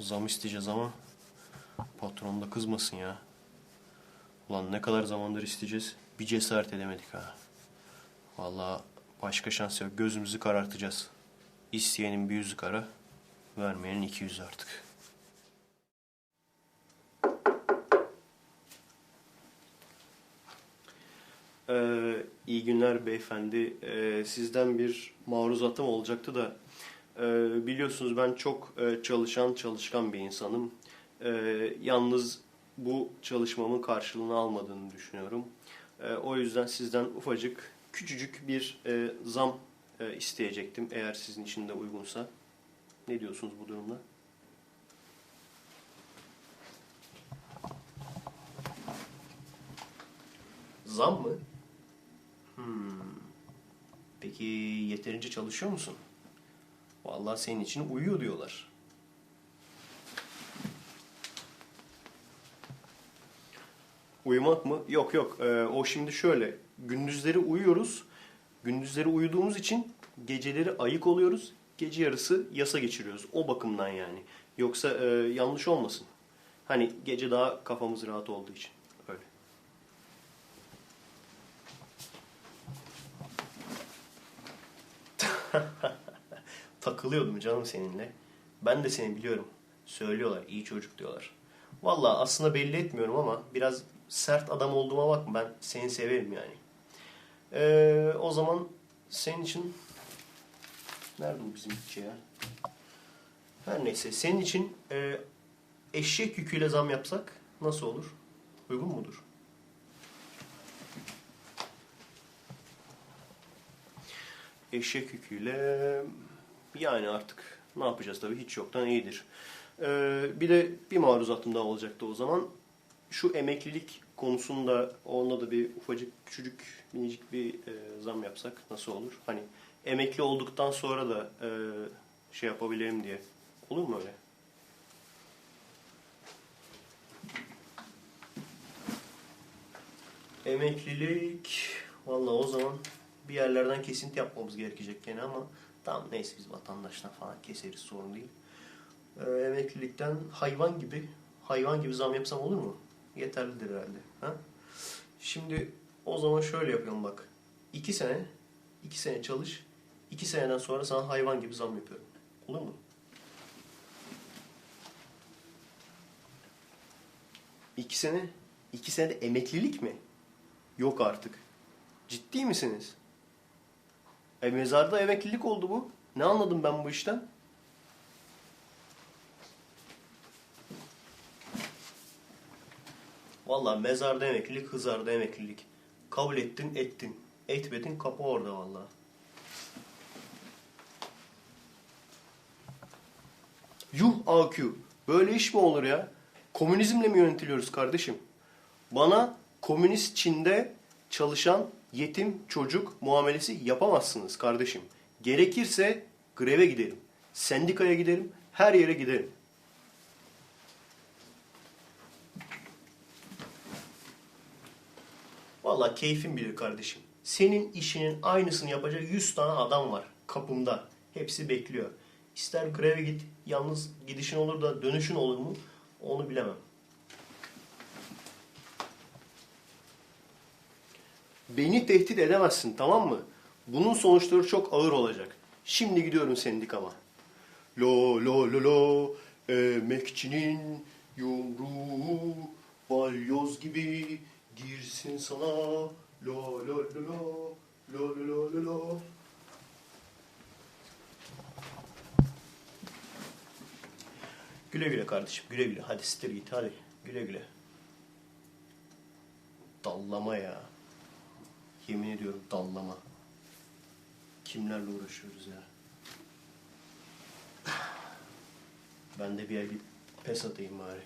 Zam isteyeceğiz ama patron da kızmasın ya. Ulan ne kadar zamandır isteyeceğiz. Bir cesaret edemedik ha. Vallahi başka şans yok. Gözümüzü karartacağız. İsteyenin bir yüzü kara, vermeyenin iki yüzü artık. Ee, iyi günler beyefendi. Ee, sizden bir maruzatım olacaktı da biliyorsunuz ben çok e, çalışan çalışkan bir insanım. E, yalnız bu çalışmamın karşılığını almadığını düşünüyorum. E, o yüzden sizden ufacık, küçücük bir e, zam e, isteyecektim eğer sizin için de uygunsa. Ne diyorsunuz bu durumda? Zam mı? Hmm. Peki yeterince çalışıyor musun? Vallahi senin için uyuyor diyorlar. Uyumak mı? Yok yok. Ee, o şimdi şöyle. Gündüzleri uyuyoruz. Gündüzleri uyuduğumuz için geceleri ayık oluyoruz. Gece yarısı yasa geçiriyoruz. O bakımdan yani. Yoksa e, yanlış olmasın. Hani gece daha kafamız rahat olduğu için. Öyle. Takılıyordum canım seninle. Ben de seni biliyorum. Söylüyorlar iyi çocuk diyorlar. Vallahi aslında belli etmiyorum ama biraz sert adam olduğuma bakma ben seni severim yani. Ee, o zaman senin için nerede bu bizim bütçe ya? Her neyse senin için e, eşek yüküyle zam yapsak nasıl olur? Uygun mudur? Eşek yüküyle yani artık ne yapacağız tabii hiç yoktan iyidir. Ee, bir de bir maruzatım daha olacaktı o zaman. Şu emeklilik konusunda onda da bir ufacık küçücük minicik bir e, zam yapsak nasıl olur? Hani emekli olduktan sonra da e, şey yapabilirim diye. Olur mu öyle? Emeklilik vallahi o zaman bir yerlerden kesinti yapmamız gerekecek gene ama tamam neyse biz vatandaştan falan keseriz sorun değil. Ee, emeklilikten hayvan gibi hayvan gibi zam yapsam olur mu? Yeterlidir herhalde. Ha? Şimdi o zaman şöyle yapıyorum bak. İki sene, iki sene çalış. iki seneden sonra sana hayvan gibi zam yapıyorum. Olur mu? İki sene, iki senede emeklilik mi? Yok artık. Ciddi misiniz? E mezarda emeklilik oldu bu. Ne anladım ben bu işten? Vallahi mezarda emeklilik, hızarda emeklilik. Kabul ettin, ettin. Etmedin, kapı orada vallahi. Yuh AQ. Böyle iş mi olur ya? Komünizmle mi yönetiliyoruz kardeşim? Bana komünist Çin'de çalışan yetim çocuk muamelesi yapamazsınız kardeşim. Gerekirse greve giderim. Sendikaya giderim. Her yere giderim. Vallahi keyfim bilir kardeşim. Senin işinin aynısını yapacak 100 tane adam var kapımda. Hepsi bekliyor. İster greve git, yalnız gidişin olur da dönüşün olur mu? Onu bilemem. Beni tehdit edemezsin tamam mı? Bunun sonuçları çok ağır olacak. Şimdi gidiyorum sendikama. Lo lo lo lo emekçinin yumruğu balyoz gibi girsin sana. Lo lo lo lo lo lo lo lo. Güle güle kardeşim güle güle hadi sitir git hadi güle güle. Dallama ya. Yemin ediyorum dallama. Kimlerle uğraşıyoruz ya? Ben de bir el bir pes atayım bari.